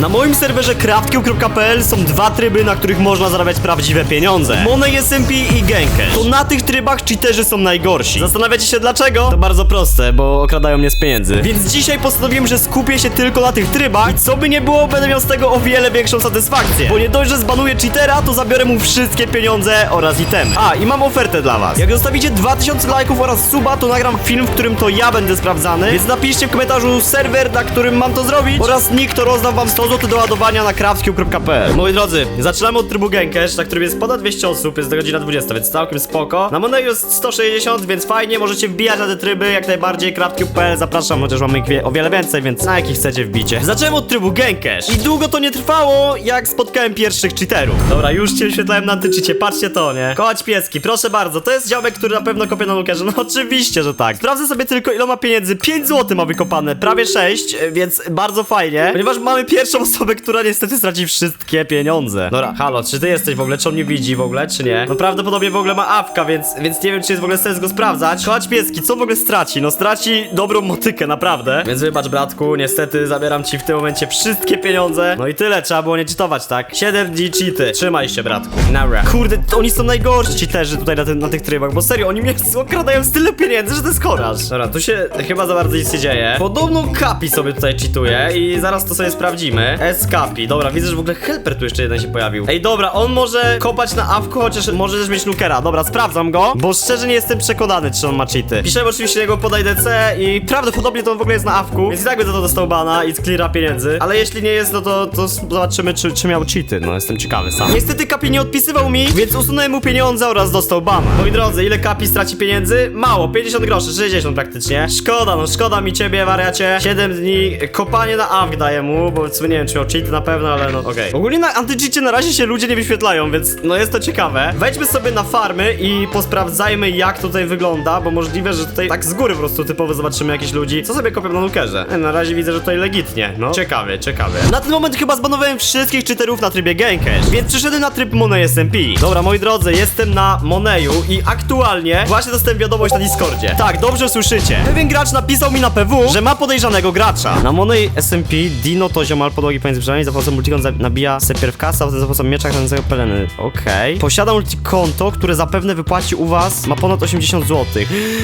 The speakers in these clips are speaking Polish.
Na moim serwerze craftcube.pl są dwa tryby, na których można zarabiać prawdziwe pieniądze. Money SMP i Genkesh. To na tych trybach cheaterzy są najgorsi. Zastanawiacie się dlaczego? To bardzo proste, bo okradają mnie z pieniędzy. Więc dzisiaj postanowiłem, że skupię się tylko na tych trybach i co by nie było, będę miał z tego o wiele większą satysfakcję. Bo nie dość, że zbanuję cheatera, to zabiorę mu wszystkie pieniądze oraz itemy. A, i mam ofertę dla was. Jak zostawicie 2000 lajków oraz suba, to nagram film, w którym to ja będę sprawdzany. Więc napiszcie w komentarzu serwer, na którym mam to zrobić oraz nick, to rozdam wam 100 zł do ładowania na craftcube.pl Moi drodzy, zaczynamy od trybu Genkesh, na którym jest ponad 200 osób, jest do godzina 20, więc całkiem spoko. Na Moneyu jest 160, więc fajnie, możecie wbijać na te tryby, jak najbardziej, craftcube.pl zapraszam, chociaż mamy ich o wiele więcej, więc na jakich chcecie wbicie. Zaczęłem od trybu Genkesh i długo to nie trwało, jak spotkałem pierwszych cheaterów. Dobra, już cię wyświetlałem na antyczycie, patrzcie to, nie? Kołać pieski, proszę bardzo, to jest ziomek, który na pewno kopie na lukerze, no oczywiście, że tak. Sprawdzę sobie tylko ile ma pieniędzy, 5 zł ma wykopane, prawie 6, e, więc bardzo fajnie, ponieważ mamy pierwszą osobę, która niestety straci wszystkie pieniądze. Dobra, halo, czy ty jesteś w ogóle, czy on mnie widzi w ogóle, czy nie? No prawdopodobnie w ogóle ma awka, więc, więc nie wiem, czy jest w ogóle sens go sprawdzać. Kołać pieski, co w ogóle straci? No straci dobrą motykę, naprawdę. Więc wybacz, bratku, niestety zabieram ci w tym momencie wszystkie pieniądze. No i tyle, trzeba było nie cheatować, tak? 7 dni cheaty. Trzymaj się, bratku. Nara. Kurde, oni są najgorsi cheaterzy tutaj na, tym- na tych trybach, bo serio, oni mnie okradają z tyle pieniędzy, że to jest koraż. Dobra, tu się chyba za bardzo nic nie dzieje. Podobno Kapi sobie tutaj cheatuje i zaraz to sobie sprawdzimy. S Kapi, dobra, widzę, że w ogóle helper tu jeszcze jeden się pojawił. Ej, dobra, on może kopać na awku, chociaż może też mieć nukera. Dobra, sprawdzam go, bo szczerze nie jestem przekonany, czy on ma cheaty. Piszemy oczywiście jego podaj DC i prawdopodobnie to on w ogóle jest na awku, więc i tak by za to dostał bana i cleara pieniędzy. Ale jeśli nie jest, no to, to zobaczymy, czy, czy miał cheaty. No, jestem ciekawy sam. Niestety Kapi nie odpisywał mi, więc usunąłem mu pieniądze oraz dostał bana. Moi drodzy, ile Kapi straci pieniędzy? Mało, 50 groszy, 60 praktycznie. Szkoda, no szkoda mi ciebie, wariacie. 7 dni, kopanie na awk daję mu, bo w sumie nie wiem, czy miał cheaty na pewno, ale no okej. Ogólnie na antycheacie na razie się ludzie nie wyświetlają, więc no jest to ciekawe. Wejdźmy sobie na farmy i posprawdzajmy jak tutaj wygląda, bo możliwe, że tutaj tak z góry po prostu typowo zobaczymy jakichś ludzi, co sobie kopią na nukerze. E, Na razie widzę, że tutaj legitnie, no. Ciekawie, ciekawie. Na ten moment chyba zbanowałem wszystkich cheaterów na trybie Genkesh, więc przyszedłem na tryb Money SMP. Dobra, moi drodzy, jestem na Moneyu i aktualnie właśnie dostałem wiadomość na Discordzie. Tak, dobrze słyszycie. Pewien gracz napisał mi na PW, że ma podejrzanego gracza. Na Money SMP Dino to ziomal podłogi pomiędzy brzegami, za pomocą multikon nabija se pierw kasa, a potem za pomocą miecza chroniącego peleny. Okej. Posiada multikonto, które zapewne wypłaci u was, ma ponad 80 zł.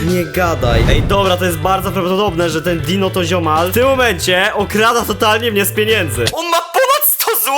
Nie gadaj. Ej, dobra, to jest bardzo prawdopodobne, że ten Dino to ziomal w tym momencie okrada totalnie mnie z pieniędzy. On ma ponad 100 zł,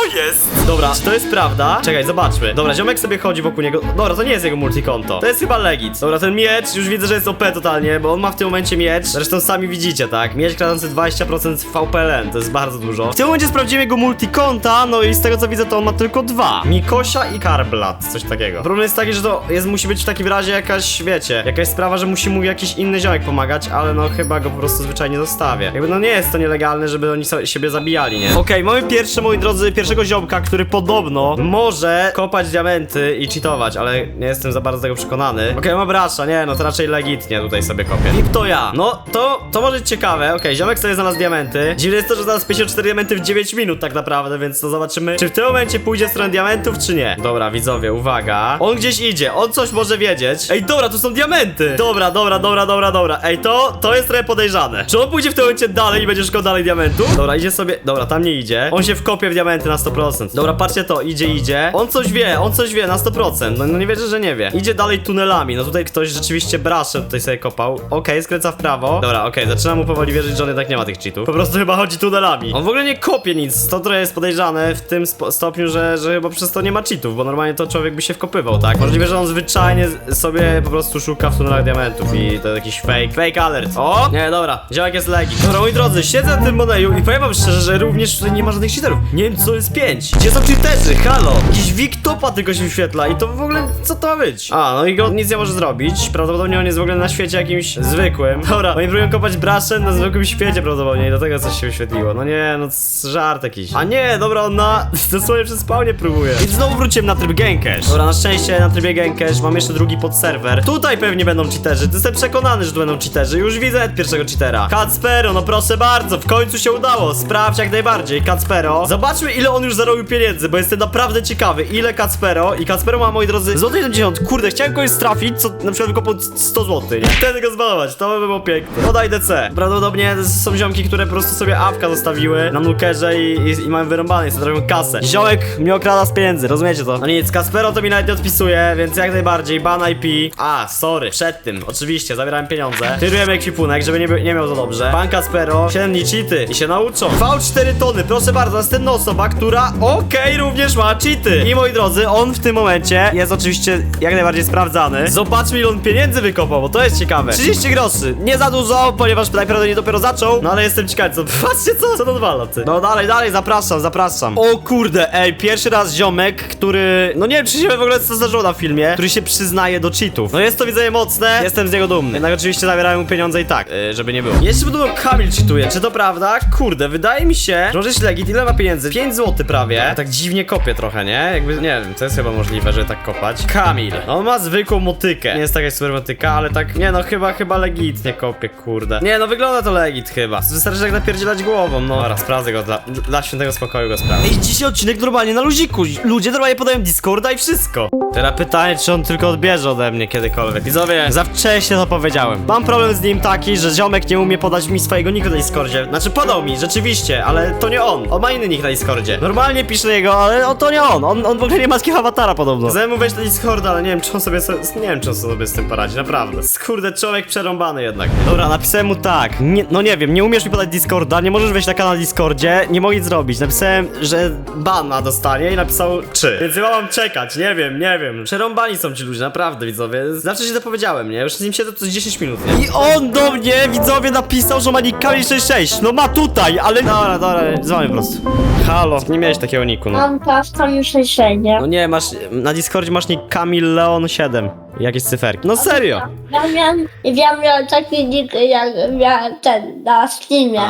co jest? Dobra, czy to jest prawda? Czekaj, zobaczmy. Dobra, ziomek sobie chodzi wokół niego. Dobra, to nie jest jego multikonto. To jest chyba legit. Dobra, ten miecz, już widzę, że jest OP totalnie, bo on ma w tym momencie miecz. Zresztą sami widzicie, tak? Miecz kradący 20% VPLN, to jest bardzo dużo. W tym momencie sprawdziłem jego multikonta, no i z tego co widzę, to on ma tylko dwa. Mikosia i Karblat, coś takiego. Problem jest taki, że to jest, musi być w takim razie jakaś, wiecie, jakaś sprawa, że musi mu jakiś inny ziomek pomagać, ale no chyba go po prostu zwyczajnie zostawię. Jakby no nie jest to nielegalne, żeby oni so siebie zabijali, nie? Okej, mamy pierwsze, moi drodzy, pierwszego ziomka, który podobno może kopać diamenty i cheatować, ale nie jestem za bardzo tego przekonany. Okej, ma brasza, nie, no to raczej legitnie tutaj sobie kopię. VIP to ja. No, to, to może być ciekawe. Okej, ziomek sobie znalazł diamenty. Dziwne jest to, że znalazł 54 diamenty w 9 minut tak naprawdę, więc to zobaczymy, czy w tym momencie pójdzie w stronę diamentów, czy nie. Dobra, widzowie, uwaga. On gdzieś idzie, on coś może wiedzieć. Ej, dobra, tu są diamenty. Dobra, dobra, dobra, dobra, dobra. Ej, to, to jest trochę podejrzane. Czy on pójdzie w tym momencie dalej i będzie szukał dalej diamentu? Dobra, idzie sobie, dobra, tam nie idzie. On się wkopie w diamenty na 100%. Dobra, patrzcie to, idzie, idzie. On coś wie, on coś wie na 100%. No, no nie wierzę, że nie wie. Idzie dalej tunelami. No tutaj ktoś rzeczywiście brasze tutaj sobie kopał. Okej, skręca w prawo. Dobra, okej, zaczynam mu powoli wierzyć, że on jednak nie ma tych cheatów. Po prostu chyba chodzi tunelami. On w ogóle nie kopie nic. To trochę jest podejrzane w tym stopniu, że, że chyba przez to nie ma cheatów, bo normalnie to człowiek by się wkopywał, tak? Możliwe, że on zwyczajnie sobie po prostu szuka w tunelach diamentów i to jakiś fake, fake alert. O! Nie, dobra, ziołek jest legi. Dobra, moi drodzy, siedzę na tym moneju i powiem wam szczerze, że również tutaj nie ma żadnych cheaterów. Nie wiem, co jest 5. Gdzie są cheaterzy? Halo! Jakiś Wiktopa tylko się wyświetla i to w ogóle, co to ma być? A, no i go nic nie może zrobić. Prawdopodobnie on jest w ogóle na świecie jakimś zwykłym. Dobra, oni próbują kopać braszem na zwykłym świecie prawdopodobnie i do tego coś się wyświetliło. No nie, no żart jakiś. A nie, dobra, on na dosłownie przez spawnie próbuje. Więc znowu wróciłem na tryb Genkesh. Dobra, na szczęście na trybie Genkesh mam jeszcze drugi podserwer. Tutaj pewnie będą cheaterzy. Jestem przekonany, że tu będą cheaterzy. Już widzę pierwszego cheatera. Kacpero, no proszę bardzo, w końcu się udało. Sprawdź jak najbardziej. Kacpero. Zobaczmy ile ile on już zarobił pieniędzy, bo jestem naprawdę ciekawy, ile Kacpero i Kacpero ma, moi drodzy, złoty 70, kurde, chciałem kogoś trafić, co na przykład wykopał 100 zł, nie? Wtedy go zbanować, to by było piękne. Podaj DC. Prawdopodobnie są ziomki, które po prostu sobie awka zostawiły na nukerze i, i, i mają wyrąbane, sobie robią kasę. Ziomek mnie okrada z pieniędzy, rozumiecie to? No nic, Kaspero to mi nawet nie odpisuje, więc jak najbardziej, ban IP. A, sorry, przed tym, oczywiście, zabierałem pieniądze. Tyrujemy ekwipunek, żeby nie, nie miał za dobrze. Pan Kaspero, 7 dni cheaty i się nauczą. V4 tony, proszę bardzo, następna osoba, która, okej, również ma cheaty. I moi drodzy, on w tym momencie jest oczywiście jak najbardziej sprawdzany. Zobaczmy, ile on pieniędzy wykopał, bo to jest ciekawe. 30 groszy, nie za dużo, ponieważ najprawdopodobniej dopiero zaczął, no ale jestem ciekawy, co, patrzcie co, co to odwala, ty. No dalej, dalej, zapraszam, zapraszam. O kurde, ej, pierwszy raz ziomek, który, no nie wiem, czy się w ogóle co zdarzyło na filmie, który się przyznaje do cheatów. No jest to, widzę, mocne, jestem z niego dumny. Jednak oczywiście zabierałem mu pieniądze i tak, yy, żeby nie było. Jeszcze podobno Kamil cheatuje, czy to prawda? Kurde, wydaje mi się, że jest legit, ile ma pieniędzy? 5 zł prawie. Tak dziwnie kopie trochę, nie? Jakby, nie wiem, to jest chyba możliwe, że tak kopać. Kamil, on ma zwykłą motykę. Nie jest taka super motyka, ale tak, nie no, chyba, chyba legitnie kopie, kurde. Nie no, wygląda to legit chyba. Wystarczy tak napierdzielać głową, no. Dobra, sprawdzę go, dla, dla świętego spokoju go sprawdzę. Ej, dzisiaj odcinek normalnie na luziku. Ludzie normalnie podają Discorda i wszystko. Teraz pytanie, czy on tylko odbierze ode mnie kiedykolwiek. Widzowie, za wcześnie to powiedziałem. Mam problem z nim taki, że ziomek nie umie podać mi swojego nika na Discordzie. Znaczy podał mi, rzeczywiście, ale to nie on. On ma inny nick na Discordzie. Normalnie piszę jego, ale o, to nie on. on. On w ogóle nie ma takiego awatara podobno. Chcę mu wejść na Discorda, ale nie wiem, czy on sobie, so- nie wiem, czy on sobie z tym poradzi, naprawdę. Skurde, człowiek przerąbany jednak. Dobra, napisałem mu tak. Nie, no nie wiem, nie umiesz mi podać Discorda, nie możesz wejść na kanał na Discordzie, nie mogę nic zrobić. Napisałem, że bana dostanie i napisał czy. Więc chyba mam czekać, nie wiem, nie wiem. Przerąbani są ci ludzie, naprawdę widzowie. Zawsze się to powiedziałem, nie? Już z nim siedzę to z 10 minut, nie? I on do mnie, widzowie, napisał, że ma nick Kamil66. No ma tutaj, ale... Dobra, dobra, dzwonię po prostu. Halo, nie miałeś takiego niku, no. Mam też tam już nie? No nie, masz, na Discordzie masz nick Kamil Leon 7. Jakieś cyferki. No serio. Ja miałem, ja miałem taki nick, jak miałem ten na Steamie.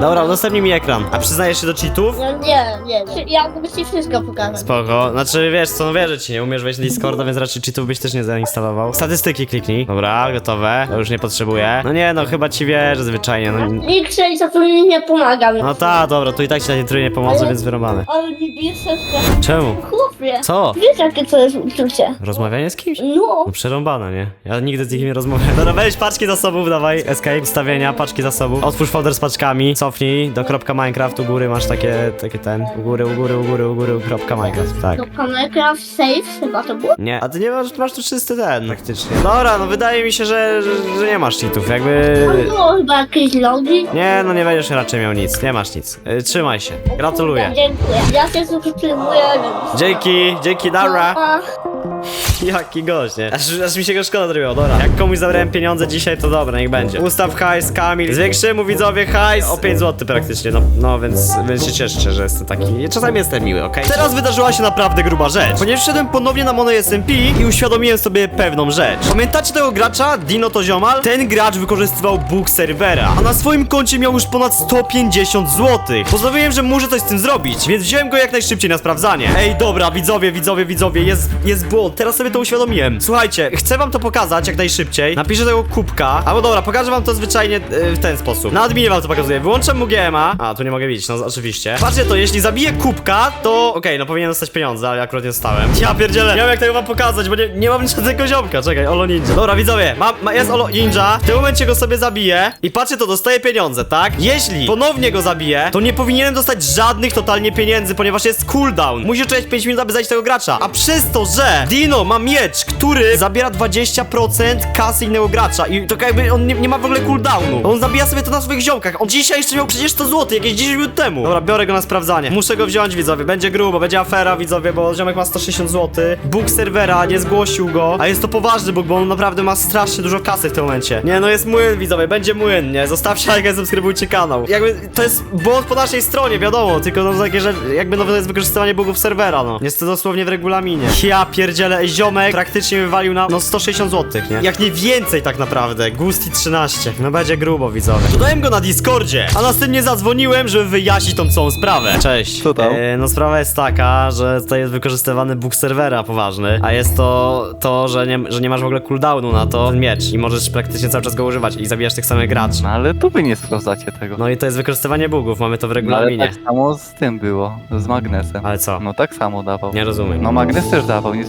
Dobra, udostępnij mi ekran. A przyznajesz się do cheatów? No nie, nie, ja mogę ci wszystko pokazać. Spoko, znaczy wiesz co, no wierzę ci, nie umiesz wejść na Discorda, więc raczej cheatów byś też nie zainstalował. Statystyki kliknij. Dobra, gotowe, to już nie potrzebuję. No nie, no chyba ci wierzę zwyczajnie, no. Nick 6 to mi nie pomaga. No ta, dobra, to i tak ci na tej trójnie pomoże, więc wyrobane. Ale mi bije serce. Czemu? Chłopie. Co? Wiesz jakie to jest uczucie? Rozmawianie z kimś? No. No przerąbane, nie? Ja nigdy z nikim nie rozmawiam. Dobra, weź paczki zasobów, dawaj, escape, stawienia, paczki zasobów. Otwórz folder z paczkami, cofnij do kropka Minecraft, u góry masz takie, takie ten, u góry, u góry, u góry, u góry, kropka Minecraft, tak. To Minecraft Save chyba to było? Nie, a ty nie masz, masz tu czysty ten, praktycznie. Dobra, no wydaje mi się, że, że, że nie masz cheatów, jakby... To było chyba jakieś logi. Nie, no nie będziesz raczej miał nic, nie masz nic. Y, trzymaj się, gratuluję. Dziękuję. Ja się subskrybuję. Dzięki, dzięki, Dara. Pa. Jaki gość, nie? Aż, aż mi się go szkoda zrobiło, dobra. Jak komuś zabrałem pieniądze dzisiaj, to dobra, niech będzie. Ustaw hajs, Kamil. Zwiększymy mu widzowie hajs o 5 zł praktycznie, no, no więc, więc się cieszcie, że jestem taki. Czasami jestem miły, okej? Teraz wydarzyła się naprawdę gruba rzecz. Ponieważ wszedłem ponownie na Mono SMP i uświadomiłem sobie pewną rzecz. Pamiętacie tego gracza, Dino to ziomal? Ten gracz wykorzystywał bóg serwera, a na swoim koncie miał już ponad 150 zł. Postanowiłem, że muszę coś z tym zrobić, więc wziąłem go jak najszybciej na sprawdzanie. Ej, dobra, widzowie, widzowie, widzowie, jest, jest błąd, teraz sobie to uświadomiłem. Słuchajcie, chcę wam to pokazać jak najszybciej. Napiszę tego kubka, albo dobra, pokażę wam to zwyczajnie e, w ten sposób. Na adminie wam to pokazuję. Wyłączam mu GMA. A, tu nie mogę widzieć, no oczywiście. Patrzcie to, jeśli zabiję kubka, to okej, no powinien dostać pieniądze, ale akurat nie dostałem. Ja pierdzielę, nie wiem jak tego wam pokazać, bo nie, nie mam żadnego ziomka. Czekaj, Olo Ninja. Dobra, widzowie, mam, ma, jest Olo Ninja. W tym momencie go sobie zabiję i patrzcie to, dostaję pieniądze, tak? Jeśli ponownie go zabiję, to nie powinienem dostać żadnych totalnie pieniędzy, ponieważ jest cooldown. Musisz czekać 5 minut, aby zajść tego gracza. A przez to, że Dino ma miecz, który zabiera 20% kasy innego gracza i to jakby on nie, nie ma w ogóle cooldownu. On zabija sobie to na swoich ziomkach. On dzisiaj jeszcze miał przecież 100 zł, jakieś 10 minut temu. Dobra, biorę go na sprawdzanie. Muszę go wziąć, widzowie. Będzie grubo, będzie afera, widzowie, bo ziomek ma 160 zł. Bóg serwera nie zgłosił go, a jest to poważny bóg, bo on naprawdę ma strasznie dużo kasy w tym momencie. Nie, no jest młyn, widzowie, będzie młyn, nie? Zostawcie lajka, subskrybujcie kanał. Jakby to jest błąd po naszej stronie, wiadomo, tylko no takie, że jakby no to jest wykorzystywanie bugów serwera, no. Jest to dosłownie w regulaminie. Ja pierdzielę, pierdzielę, ziomek praktycznie wywalił na no 160 zł, nie? Jak nie więcej tak naprawdę. Gusti 13. No będzie grubo, widzowie. Dodałem go na Discordzie, a następnie zadzwoniłem, żeby wyjaśnić tą całą sprawę. Cześć. Co tam? E, no sprawa jest taka, że tutaj jest wykorzystywany bóg serwera poważny, a jest to to, że nie, że nie masz w ogóle cooldownu na to miecz i możesz praktycznie cały czas go używać i zabijasz tych samych graczy. No ale tu wy nie sprawdzacie tego. No i to jest wykorzystywanie bugów, mamy to w No, ale regulaminie. tak samo z tym było, z magnesem. Ale co? No tak samo dawał. Nie rozumiem. No magnes też dawał, nie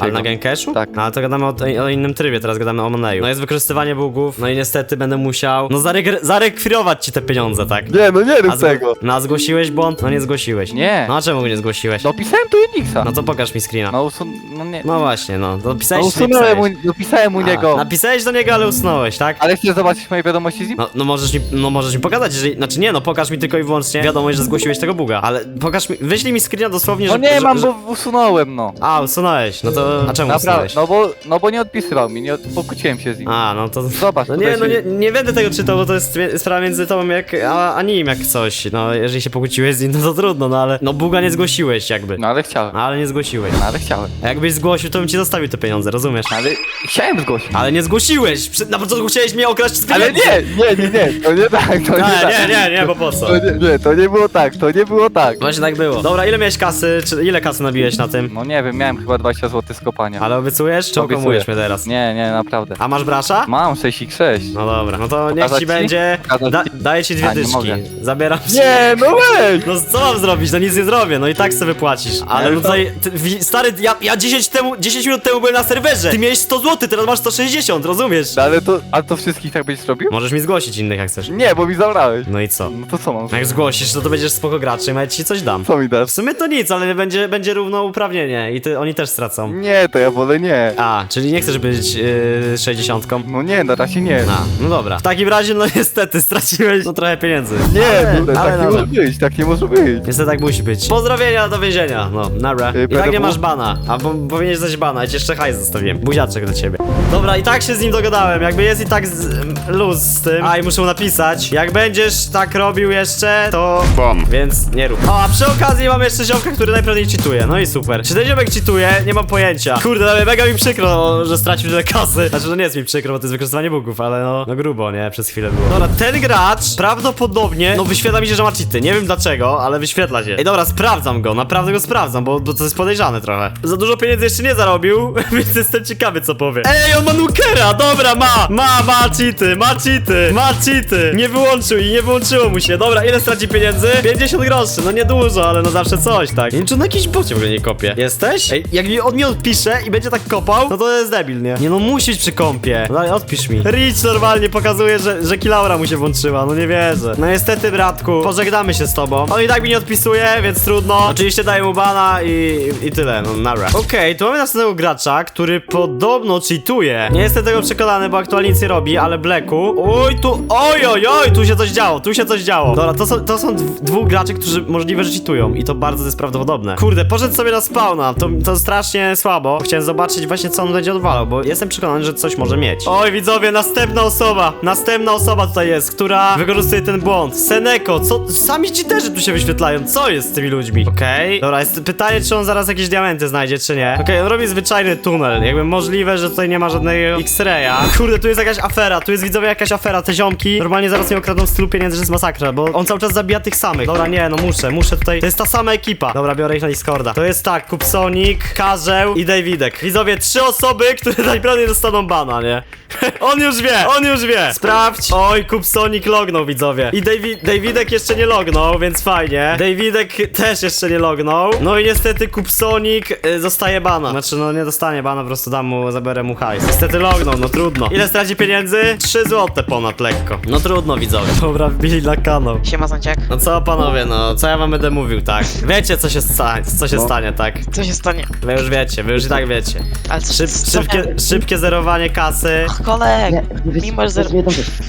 Ale na Genkeshu? Tak. No ale to gadamy o, o innym trybie, teraz gadamy o Moneyu. No jest wykorzystywanie bugów, no i niestety będę musiał, no zareg- zarekwirować ci te pieniądze, tak? Nie, no nie A rób tego. No a zgłosiłeś błąd? No nie zgłosiłeś. Nie. No a czemu nie zgłosiłeś? Dopisałem tu Unixa. No to pokaż mi screena. No usun... no nie. No właśnie, no. To No usunąłem pisałeś? u... dopisałem u A, niego. Napisałeś do niego, ale usunąłeś, tak? Ale chcesz zobaczyć moje wiadomości z nim? No, no możesz mi, no możesz mi pokazać, jeżeli, znaczy nie no, pokaż mi tylko i wyłącznie wiadomość, że zgłosiłeś tego buga, ale pokaż mi, wyślij mi screena dosłownie, No że... nie że, mam, że... bo usunąłem no. A, usunąłeś, no to, a czemu usunąłeś? no bo, no bo nie odpisywał mi, nie od... pokłóciłem się z nim. A, no to... Zobacz, No tutaj nie, no się- nie, nie będę tego czytał, bo to jest sprawa między tobą jak, a, a nim jak coś, no jeżeli się pokłóciłeś z nim, no to trudno, no ale, no buga nie zgłosiłeś jakby. No ale chciałem, No, ale nie zgłosiłeś. no ale chciałem. A jakbyś zgłosił, to bym ci zostawił te pieniądze, rozumiesz? No ale chciałem zgłosić. Ale nie zgłosiłeś! Przy- Na początku chciałeś mnie okraść z Ale pieniędzy! nie, nie, nie, nie, to nie tak, to nie Nie, tak. nie, nie, nie, bo po co? To nie, nie, to nie było tak, to nie było tak. Właśnie tak było. Dobra, ile miałeś kasy, czy ile kasy nabiłeś na tym? No nie wiem, miałem chyba 20 zł z kopania. Ale obiecujesz, czy Obiecuję. okłamujesz mnie teraz? Nie, nie, naprawdę. A masz brasza? Mam 6x6. No dobra, no to niech Pokazać ci ci? będzie. Pokazać Da, daję ci dwie A, nie dyszki. mogę. Zabieram ci. Nie, no weź! No co mam zrobić? No nic nie zrobię, no i tak sobie wypłacisz. Ale no tutaj, ty, wi- stary, ja, ja 10, temu, 10 minut temu byłem na serwerze. Ty miałeś 100 zł, teraz masz 160, rozumiesz? No ale to, a to wszystkich tak będziesz robił? Możesz mi zgłosić innych jak chcesz. Nie, bo mi zabrałeś. No i co? No to co mam? Jak zgłosisz, to to będziesz spoko graczem, a ja ci coś dam. Co mi dasz? W sumie to nic, ale będzie, będzie równouprawnienie i ty, oni też stracą. Nie, to ja wolę nie. A, czyli nie chcesz być yy, 60. No nie, na razie nie. A, no dobra. W takim razie, no niestety, straciłeś no trochę pieniędzy. Nie, ale, no, ale tak nie dobra. może być, tak nie może być. Niestety tak musi być. Pozdrowienia do więzienia. No, nara. Yy, I tak nie masz bana. A bo powinieneś coś bana, ja ci jeszcze hajs zostawiłem. Buziaczek do ciebie. Dobra, i tak się z nim dogadałem. Jakby jest i tak z, luz z tym. A i muszę mu napisać. Jak będziesz tak robił jeszcze, to. Bom. Więc nie rób. O, a przy okazji mam jeszcze ziomka, który najprawdopodobniej cheatuje. No i super. Czy ten ziomek cheatuje? Nie mam pojęcia. Kurde, ale mega mi przykro, że stracił tyle kasy. Znaczy, no nie jest mi przykro, bo to jest wykorzystywanie bugów, ale no, no grubo, nie? Przez chwilę było. Dobra, ten gracz prawdopodobnie, no wyświetla mi się, że ma cheaty. Nie wiem dlaczego, ale wyświetla się. Ej, dobra, sprawdzam go, naprawdę go sprawdzam, bo, bo to jest podejrzane trochę. Za dużo pieniędzy jeszcze nie zarobił, więc jestem ciekawy, co powie. Ej, on ma nukera, dobra, ma, ma, ma cheaty, ma cheaty, ma cheaty. Nie wyłączył i nie wyłączyło mu się. Dobra, ile straci pieniędzy? 50 groszy, no nie dużo, ale no zawsze coś, tak. Nie wiem, czy on na jakiś bocie w ogóle nie kopie. Jesteś? Ej, jak mi- on mi odpisze i będzie tak kopał, no to jest debil, nie? Nie no, musi być przy kąpie. No ale odpisz mi. Rich normalnie pokazuje, że, że kilaura mu się włączyła, no nie wierzę. No niestety, bratku, pożegnamy się z tobą. On i tak mi nie odpisuje, więc trudno. Oczywiście daję mu bana i, i tyle, no nara. Okej, tu mamy następnego gracza, który podobno cheatuje. Nie jestem tego przekonany, bo aktualnie nic nie robi, ale Blacku. Oj, tu, oj, oj, oj, tu się coś działo, tu się coś działo. Dobra, to są, to są dw- dwóch graczy, którzy możliwe, że cheatują i to bardzo jest prawdopodobne. Kurde, poszedł sobie na spawna, to, to strasznie słabo. Chciałem zobaczyć właśnie, co on będzie odwalał, bo jestem przekonany, że coś może mieć. Oj, widzowie, następna osoba, następna osoba tutaj jest, która wykorzystuje ten błąd. Seneko, co, sami cheaterzy tu się wyświetlają, co jest z tymi ludźmi? Okej, dobra, jest pytanie, czy on zaraz jakieś diamenty znajdzie, czy nie. Okej, on robi zwyczajny tunel, jakby możliwe, że tutaj nie ma żadnego X-raya. Kurde, tu jest jakaś afera, tu jest widzowie jakaś afera, te ziomki normalnie zaraz nie okradną stylu pieniędzy, że jest masakra, bo on cały czas zabija tych samych. Dobra, nie, no muszę, muszę tutaj, to jest ta sama ekipa. Dobra, biorę ich na Discorda. To jest tak, Kupsonik, Karzeł i Davidek. Widzowie, trzy osoby, które najprawdopodobniej dostaną bana, nie? on już wie, on już wie. Sprawdź. Oj, Kupsonik lognął, widzowie. I Davi Davidek jeszcze nie lognął, więc fajnie. Davidek też jeszcze nie lognął. No i niestety Kupsonik y, zostaje bana. Znaczy, no nie dostanie bana, po prostu dam mu, zaberę mu hajs. Niestety lognął, no trudno. Ile straci pieniędzy? 3 złote ponad lekko. No trudno, widzowie. Dobra, wbili na kanał. Siema Zanciak. No co panowie, no co ja wam będę mówił, tak? Wiecie co się, sta co się stanie, tak? Co się stanie? Wy już wiecie, wy już i tak wiecie. Ale co, Szyb, co szybkie, szybkie zerowanie kasy, Ach, kolek! Mimo, że jest zer...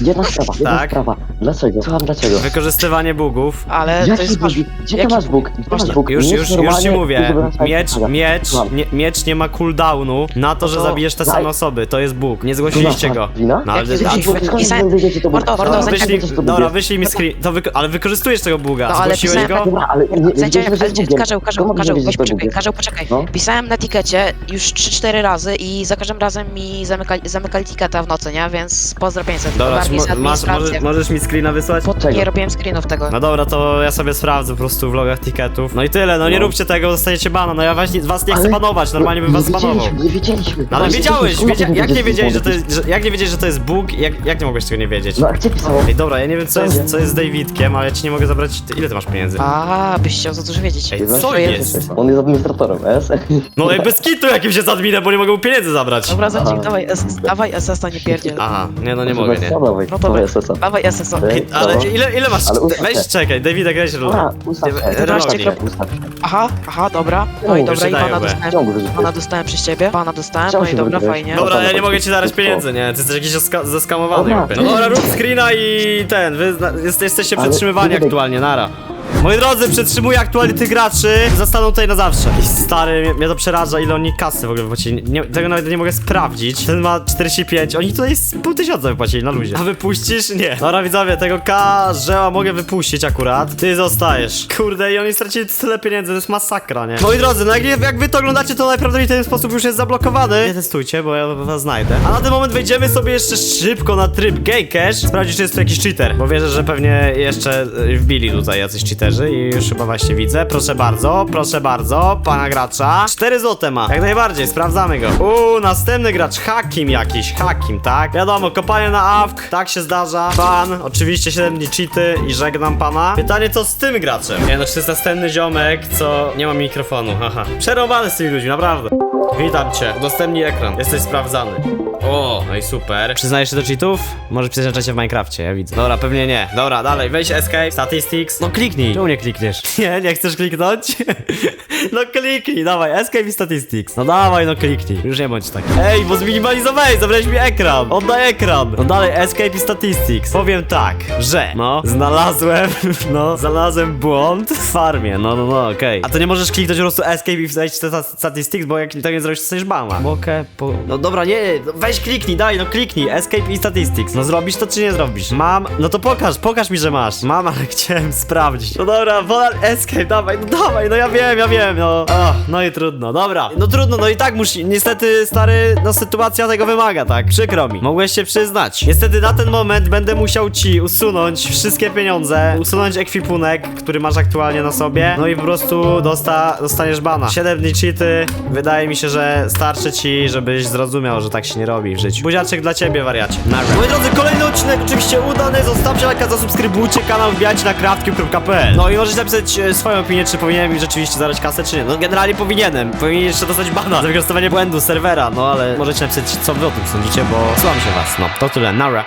jedna sprawa, jedna Tak. sprawa. Dlaczego? Słucham dlaczego? wykorzystywanie bugów. Ale to Jaki jest masz... Bóg? Gdzie jaki- ty masz Bóg? Gdzie masz Bóg? Już, już, jest już ci normalnie, mówię. Miecz, miecz, Słucham. nie, miecz nie ma cooldownu na to, że No to zabijesz te daj. same osoby. To jest bóg. Nie zgłosiliście go. Wina? No, ale Jak wy- ty a- zgłosiłeś? Skąd Pisałem- wy wiecie, że to Bóg? Mordo, mordo, Skąd Zanciak, wyślij, wiecie, że to dobra, Bóg? wyślij mi screen. To wyko ale wykorzystujesz tego buga. No, ale Zgłosiłeś pisałem- go? Dobra, ale nie, nie, Zanciak, wiedziałeś, że ale jest Bogiem. Karzeł, Karzeł, Skąd Karzeł, wiedzieć, że to Bóg poczekaj, jest? Karzeł, poczekaj. No. Pisałem na tikecie już 3-4 razy i za każdym razem mi zamykali, zamykali tiketa w nocy, nie? Więc pozdro 500. Dobra, mo- sobie masz, możesz, możesz mi screena wysłać? Po czego? Nie robiłem screenów tego. No dobra, to ja sobie sprawdzę po prostu w logach ticketów. No i tyle, no nie No. róbcie tego, dostaniecie bana. No ja was, was nie chcę Ale- banować, normalnie bym nie was banował. wiedzieliśmy, Nie wiedzieliśmy. No ale Właśnie wiedziałeś, wiedzia jak nie wiedziałeś, że to jest, że, jak nie wiedzieć, że to jest bóg, jak, jak nie mogłeś tego nie wiedzieć? No a gdzie pisało? Ej, dobra, ja nie wiem co jest, nie? co jest z Davidkiem, ale ja ci nie mogę zabrać, ile ty masz pieniędzy? A, byś chciał za dużo wiedzieć. Ej, co jest? On jest administratorem, S? No ej, bez kitu jakimś jest adminem, bo nie mogę mu pieniędzy zabrać. Dobra, Aha. dawaj, SS, dawaj SS-a, nie pierdziel. Aha, nie no nie mogę, nie. Dawaj, No to dawaj SS-a. Dawaj SS-a. Ej, Ale ile, ile masz? Ale ustaw Weź się. czekaj, Davidek, weź Dobra, rulę. ustaw się. Renowi. Ustaw się. Aha, aha, dobra. No i dobra, i pana dostałem. Wyrzuciłeś? Pana dostałem przez ciebie, pana dostałem, no i się dobra, fajnie. Dobra, ja nie mogę ci to- pieniędzy, nie? Ty jesteś jakiś oska- zeskamowany. Dobra. No dobra, rób screena i ten, wy zna- jesteście Ale przetrzymywani aktualnie, nara. Moi drodzy, przetrzymuję aktualnie tych graczy, zostaną tutaj na zawsze. I stary, mnie, to przeraża, ile oni kasy w ogóle wypłacili. Nie, tego nawet nie mogę sprawdzić. Ten ma 45, oni tutaj z pół tysiąca wypłacili na luzie. A wypuścisz? Nie. Dobra, widzowie, tego Karzeła mogę wypuścić akurat. Ty zostajesz. Kurde, i oni stracili tyle pieniędzy, to jest masakra, nie? Moi drodzy, no jak, jak wy to oglądacie, to najprawdopodobniej ten sposób już jest zablokowany. Nie testujcie, bo ja was znajdę. A na ten moment wejdziemy sobie jeszcze szybko na tryb Gay Cash, sprawdzić, czy jest tu jakiś cheater. Bo wierzę, że pewnie jeszcze y, wbili tutaj jacyś cheaterzy i już chyba właśnie widzę. Proszę bardzo, proszę bardzo, pana gracza. 4 złote ma. Jak najbardziej, sprawdzamy go. Uuu, następny gracz, Hakim jakiś, Hakim, tak? Wiadomo, kopanie na AWK, tak się zdarza. Pan, oczywiście 7 dni cheaty i żegnam pana. Pytanie, co z tym graczem? Nie no, czy to jest następny ziomek, co nie ma mikrofonu, haha. Przerobany z tymi ludźmi, naprawdę. Witam cię, udostępnij ekran, jesteś sprawdzany. O, no i super. Przyznajesz się do cheatów? Może pisać na czacie w Minecrafcie, ja widzę. Dobra, pewnie nie. Dobra, dalej, wejdź escape, statistics. No kliknij. Czemu nie klikniesz? Nie, nie chcesz kliknąć? no kliknij, dawaj, escape i statistics. No dawaj, no kliknij. Już nie bądź tak. Ej, bo zminimalizowałeś, zabrałeś mi ekran. Oddaj ekran. No dalej, escape i statistics. Powiem tak, że no, znalazłem, no, znalazłem błąd w farmie. No, no, no, okej. A to nie możesz kliknąć po prostu escape i wejść te statistics, bo jak tak nie zrobisz, to dostaniesz bana. Mogę po... No dobra, nie, no weź kliknij, daj, no kliknij, escape i statistics. No zrobisz to czy nie zrobisz? Mam, no to pokaż, pokaż mi, że masz. Mam, ale chciałem sprawdzić. No dobra, wolę escape, dawaj, no dawaj, no ja wiem, ja wiem, no. O, no i trudno, dobra. No trudno, no i tak musi, niestety, stary, no sytuacja tego wymaga, tak? Przykro mi. Mogłeś się przyznać. Niestety na ten moment będę musiał ci usunąć wszystkie pieniądze, usunąć ekwipunek, który masz aktualnie na sobie, no i po prostu dosta, dostaniesz bana. 7 dni cheaty, wydaje mi się, że starczy ci, żebyś zrozumiał, że tak się nie robi w życiu. Buziaczek dla ciebie, wariacie. Nara. Moi drodzy, kolejny odcinek oczywiście udany, zostawcie lajka, zasubskrybujcie kanał, wbijajcie na craftcube.pl No i możecie napisać e, swoją opinię, czy powinienem mi rzeczywiście zabrać kasę, czy nie. No generalnie powinienem, powinien jeszcze dostać bana za wykorzystywanie błędu serwera, no ale możecie napisać, co wy o tym sądzicie, bo słucham się was. No, to tyle, nara.